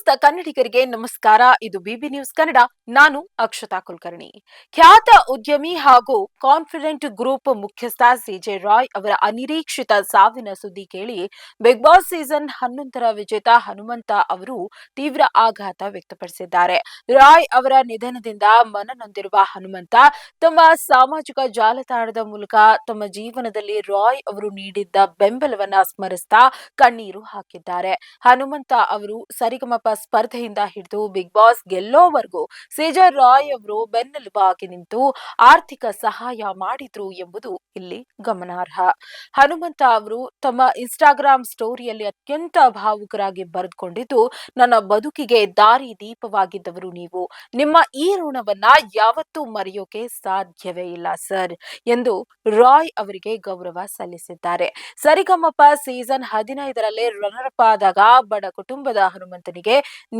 ಸಮಸ್ತ ಕನ್ನಡಿಗರಿಗೆ ನಮಸ್ಕಾರ. ಇದು ಬಿಬಿ ನ್ಯೂಸ್ ಕನ್ನಡ. ನಾನು ಅಕ್ಷತಾ ಕುಲಕರ್ಣಿ. ಖ್ಯಾತ ಉದ್ಯಮಿ ಹಾಗೂ ಕಾನ್ಫಿಡೆಂಟ್ ಗ್ರೂಪ್ ಮುಖ್ಯಸ್ಥ ಸಿಜೆ ರಾಯ್ ಅವರ ಅನಿರೀಕ್ಷಿತ ಸಾವಿನ ಸುದ್ದಿ ಕೇಳಿ ಬಿಗ್ ಬಾಸ್ ಸೀಸನ್ ಹನ್ನೊಂದರ ವಿಜೇತ ಹನುಮಂತ ಅವರು ತೀವ್ರ ಆಘಾತ ವ್ಯಕ್ತಪಡಿಸಿದ್ದಾರೆ. ರಾಯ್ ಅವರ ನಿಧನದಿಂದ ಮನನೊಂದಿರುವ ಹನುಮಂತ ತಮ್ಮ ಸಾಮಾಜಿಕ ಜಾಲತಾಣದ ಮೂಲಕ ತಮ್ಮ ಜೀವನದಲ್ಲಿ ರಾಯ್ ಅವರು ನೀಡಿದ್ದ ಬೆಂಬಲವನ್ನ ಸ್ಮರಿಸ್ತಾ ಕಣ್ಣೀರು ಹಾಕಿದ್ದಾರೆ. ಹನುಮಂತ ಅವರು ಸರಿಗಮಪ ಸ್ಪರ್ಧೆಯಿಂದ ಹಿಡಿದು ಬಿಗ್ ಬಾಸ್ ಗೆಲ್ಲೋವರೆಗೂ ಸೇಜರ್ ರಾಯ್ ಅವರು ಬೆನ್ನೆಲುಬಾಗಿ ನಿಂತು ಆರ್ಥಿಕ ಸಹಾಯ ಮಾಡಿದ್ರು ಎಂಬುದು ಇಲ್ಲಿ ಗಮನಾರ್ಹ. ಹನುಮಂತ ಅವರು ತಮ್ಮ ಇನ್ಸ್ಟಾಗ್ರಾಮ್ ಸ್ಟೋರಿಯಲ್ಲಿ ಅತ್ಯಂತ ಭಾವುಕರಾಗಿ ಬರೆದುಕೊಂಡಿದ್ದು, ನನ್ನ ಬದುಕಿಗೆ ದಾರಿ ದೀಪವಾಗಿದ್ದವರು ನೀವು. ನಿಮ್ಮ ಈ ಋಣವನ್ನ ಯಾವತ್ತೂ ಮರೆಯೋಕೆ ಸಾಧ್ಯವೇ ಇಲ್ಲ, ಸರ್ ಎಂದು ರಾಯ್ ಅವರಿಗೆ ಗೌರವ ಸಲ್ಲಿಸಿದ್ದಾರೆ. ಸರಿಗಮ್ಮಪ್ಪ ಸೀಸನ್ ಹದಿನೈದರಲ್ಲೇ ರನ್ನರ್ ಅಪ್ ಆದಾಗ ಬಡ ಕುಟುಂಬದ ಹನುಮಂತನಿಗೆ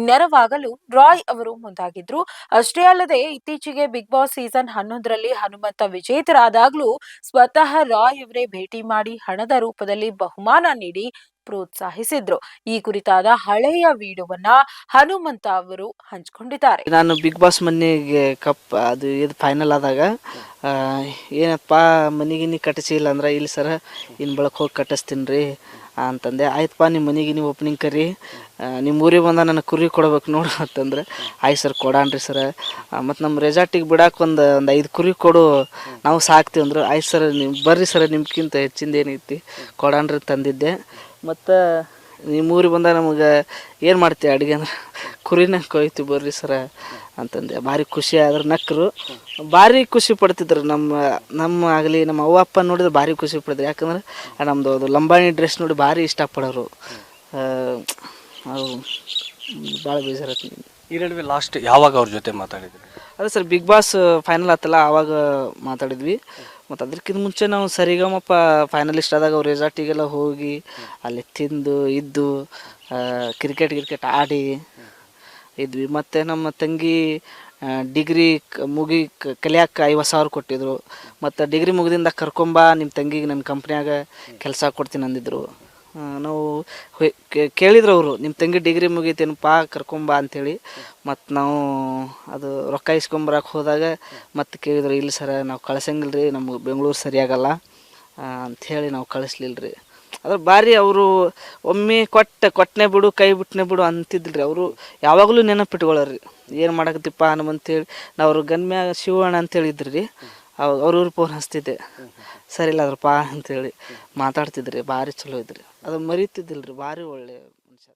ನೆರವಾಗಲು ರಾಯ್ ಅವರು ಮುಂದಾಗಿದ್ರು. ಅಷ್ಟೇ ಅಲ್ಲದೆ ಇತ್ತೀಚೆಗೆ ಬಿಗ್ ಬಾಸ್ ಸೀಸನ್ ಹನ್ನೊಂದರಲ್ಲಿ ಹನುಮಂತ ವಿಜೇತರಾದಾಗ್ಲೂ ಸ್ವತಃ ರಾಯ್ ಅವರೇ ಭೇಟಿ ಮಾಡಿ ಹಣದ ರೂಪದಲ್ಲಿ ಬಹುಮಾನ ನೀಡಿ ಪ್ರೋತ್ಸಾಹಿಸಿದ್ರು. ಈ ಕುರಿತಾದ ಹಳೆಯ ವಿಡಿಯೋವನ್ನ ಹನುಮಂತ ಅವರು ಹಂಚಿಕೊಂಡಿದ್ದಾರೆ. ನಾನು ಬಿಗ್ ಬಾಸ್ ಮನೆಗೆ ಕಪ್ ಅದು ಇದು ಫೈನಲ್ ಆದಾಗ ಏನಪ್ಪ ಮನೆಗಿನಿ ಕಟ್ಟಿಸಿಲ್ಲ ಅಂದ್ರೆ ಇಲ್ಲಿ ಸರ ಇನ್ನು ಬಳಕೆ ಹೋಗಿ ಕಟ್ಟಿಸ್ತೀನಿ ರೀ ಅಂತಂದೆ. ಆಯ್ತಪ್ಪ ನಿಮ್ಮ ಮನೆಗೆ ಓಪನಿಂಗ್ ಕರಿ. ನಿಮ್ಮ ಊರಿಗೆ ಬಂದ ನನಗೆ ಕುರಿ ಕೊಡ್ಬೇಕು ನೋಡು ಅಂತಂದ್ರೆ ಆಯ್ತು ಸರ್ ಕೊಡಾನ್ರಿ ಸರ್. ಮತ್ತು ನಮ್ಮ ರೆಸಾರ್ಟಿಗೆ ಬಿಡಕ್ಕೆ ಒಂದು ಒಂದು ಐದು ಕುರಿ ಕೊಡು, ನಾವು ಸಾಕ್ತೀವಿ ಅಂದ್ರೆ ಆಯ್ತು ಸರ್ ನೀವು ಬರ್ರಿ ಸರ್ ನಿಮ್ಗಿಂತ ಹೆಚ್ಚಿಂದ ಏನೈತಿ ಕೊಡಾನ್ರಿ ತಂದಿದ್ದೆ ಮತ್ತು ನಿಮ್ಮ ಊರಿಗೆ ಬಂದಾಗ ನಮಗೆ ಏನು ಮಾಡ್ತೀವಿ ಅಡುಗೆ ಅಂದ್ರೆ? ಕುರಿನ ಕೊಯ್ತೀವಿ ಬರ್ರಿ ಸರ ಅಂತಂದೆ. ಭಾರಿ ಖುಷಿ ಆದ್ರೆ ನಕ್ಕರು ಭಾರಿ ಖುಷಿ ಪಡ್ತಿದ್ರು ನಮ್ಮ ನಮ್ಮ ಆಗಲಿ ನಮ್ಮ ಅವ್ವ ಅಪ್ಪ ನೋಡಿದ್ರೆ ಭಾರಿ ಖುಷಿ ಪಡ್ತಿದ್ರು ಯಾಕಂದ್ರೆ ನಮ್ಮದು ಅದು ಲಂಬಾಣಿ ಡ್ರೆಸ್ ನೋಡಿ ಭಾರಿ ಇಷ್ಟಪಡೋರು ಭಾಳ ಬೇಜಾರತ್ತೆ ಈ ನಡುವೆ ಲಾಸ್ಟ್ ಯಾವಾಗ ಅವ್ರ ಜೊತೆ ಮಾತಾಡಿದ್ರಿ? ಅದೇ ಸರ್ ಬಿಗ್ ಬಾಸ್ ಫೈನಲ್ ಆತಲ್ಲ ಆವಾಗ ಮಾತಾಡಿದ್ವಿ. ಮತ್ತು ಅದಕ್ಕಿಂತ ಮುಂಚೆ ನಾವು ಸರಿಗಮಪ್ಪ ಫೈನಲಿಸ್ಟ್ ಆದಾಗ ಅವ್ರ ರೆಸಾರ್ಟಿಗೆಲ್ಲ ಹೋಗಿ ಅಲ್ಲಿ ತಿಂದು, ಇದ್ದು ಕ್ರಿಕೆಟ್ ಗಿರ್ಕೆಟ್ ಆಡಿ ಇದ್ವಿ. ಮತ್ತು ನಮ್ಮ ತಂಗಿ ಡಿಗ್ರಿ ಮುಗಿ ಕಲಿಯಾಕೆ ಐವತ್ತು ಸಾವಿರ ಕೊಟ್ಟಿದ್ರು. ಮತ್ತು ಡಿಗ್ರಿ ಮುಗಿದಿಂದ ಕರ್ಕೊಂಬ ನಿಮ್ಮ ತಂಗಿಗೆ ನನ್ನ ಕಂಪ್ನಿಯಾಗ ಕೆಲಸ ಕೊಡ್ತೀನಿ ಅಂದಿದ್ರು. ನಾವು ಕೇಳಿದ್ರು ಅವರು ನಿಮ್ಮ ತಂಗಿ ಡಿಗ್ರಿ ಮುಗೀತೇನಪ್ಪ ಕರ್ಕೊಂಬ ಅಂಥೇಳಿ ಮತ್ತು ನಾವು ಅದು ರೊಕ್ಕ ಇಸ್ಕೊಂಬರಕ್ಕೆ ಹೋದಾಗ ಮತ್ತೆ ಕೇಳಿದ್ರು, ಇಲ್ಲಿ ಸರ, ನಾವು ಕಳ್ಸಂಗಿಲ್ಲ ರೀ ನಮ್ಗೆ ಬೆಂಗಳೂರು ಸರಿಯಾಗಲ್ಲ ಅಂಥೇಳಿ ನಾವು ಕಳಿಸ್ಲಿಲ್ಲ ರೀ ಆದ್ರೆ ಭಾರಿ ಅವರು ಒಮ್ಮೆ ಕೊಟ್ಟ ಕೊಟ್ಟನೆ ಬಿಡು, ಕೈ ಬಿಟ್ಟನೆ ಬಿಡು ಅಂತಿದ್ದಿಲ್ಲ ರೀ ಅವರು ಯಾವಾಗಲೂ ನೆನಪಿಟ್ಕೊಳ್ಳೋರಿ ಏನು ಮಾಡಕತ್ತಿಪ್ಪ ಅನ್ನಂತೇಳಿ ನಾವು ಅವ್ರ ಗನ್ಮ್ಯಾಗ ಶಿವಣ್ಣ ಅಂತೇಳಿದ್ರಿ ರೀ ಅವಾಗ ಅವ್ರ ಫೋನ್ ಹಚ್ತಿದ್ದೆ. ಸರಿ ಇಲ್ಲ ಅದ್ರಪ್ಪ ಅಂತೇಳಿ ಮಾತಾಡ್ತಿದ್ರಿ ಭಾರಿ ಚಲೋ ಇದ್ರಿ. ಅದು ಮರೀತಿದ್ದಿಲ್ಲ ರೀ ಭಾರಿ ಒಳ್ಳೆ ಮನುಷ್ಯ.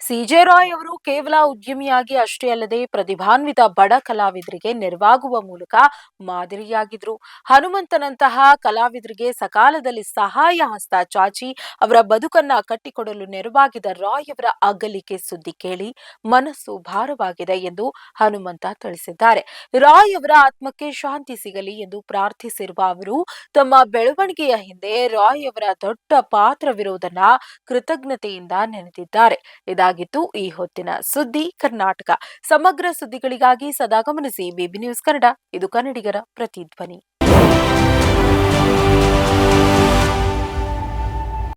ಸಿಜೆ ರಾಯ್ ಅವರು ಕೇವಲ ಉದ್ಯಮಿಯಾಗಿ ಅಷ್ಟೇ ಅಲ್ಲದೆ ಪ್ರತಿಭಾನ್ವಿತ ಬಡ ಕಲಾವಿದರಿಗೆ ನೆರವಾಗುವ ಮೂಲಕ ಮಾದರಿಯಾಗಿದ್ರು. ಹನುಮಂತನಂತಹ ಕಲಾವಿದರಿಗೆ ಸಕಾಲದಲ್ಲಿ ಸಹಾಯ ಹಸ್ತ ಚಾಚಿ ಅವರ ಬದುಕನ್ನ ಕಟ್ಟಿಕೊಡಲು ನೆರವಾಗಿದ್ದ ರಾಯ್ ಅವರ ಅಗಲಿಕೆ ಸುದ್ದಿ ಕೇಳಿ ಮನಸ್ಸು ಭಾರವಾಗಿದೆ ಎಂದು ಹನುಮಂತ ತಿಳಿಸಿದ್ದಾರೆ. ರಾಯ್ ಅವರ ಆತ್ಮಕ್ಕೆ ಶಾಂತಿ ಸಿಗಲಿ ಎಂದು ಪ್ರಾರ್ಥಿಸಿರುವ ಅವರು, ತಮ್ಮ ಬೆಳವಣಿಗೆಯ ಹಿಂದೆ ರಾಯ್ ಅವರ ದೊಡ್ಡ ಪಾತ್ರವಿರುವುದನ್ನ ಕೃತಜ್ಞತೆಯಿಂದ ನೆನೆದಿದ್ದಾರೆ. ಇದಾಗಿತ್ತು ಈ ಹೊತ್ತಿನ ಸುದ್ದಿ ಕರ್ನಾಟಕ. ಸಮಗ್ರ ಸುದ್ದಿಗಳಿಗಾಗಿ ಸದಾ ಗಮನಿಸಿ ಬಿಬಿ ನ್ಯೂಸ್ ಕನ್ನಡ. ಇದು ಕನ್ನಡಿಗರ ಪ್ರತಿಧ್ವನಿ.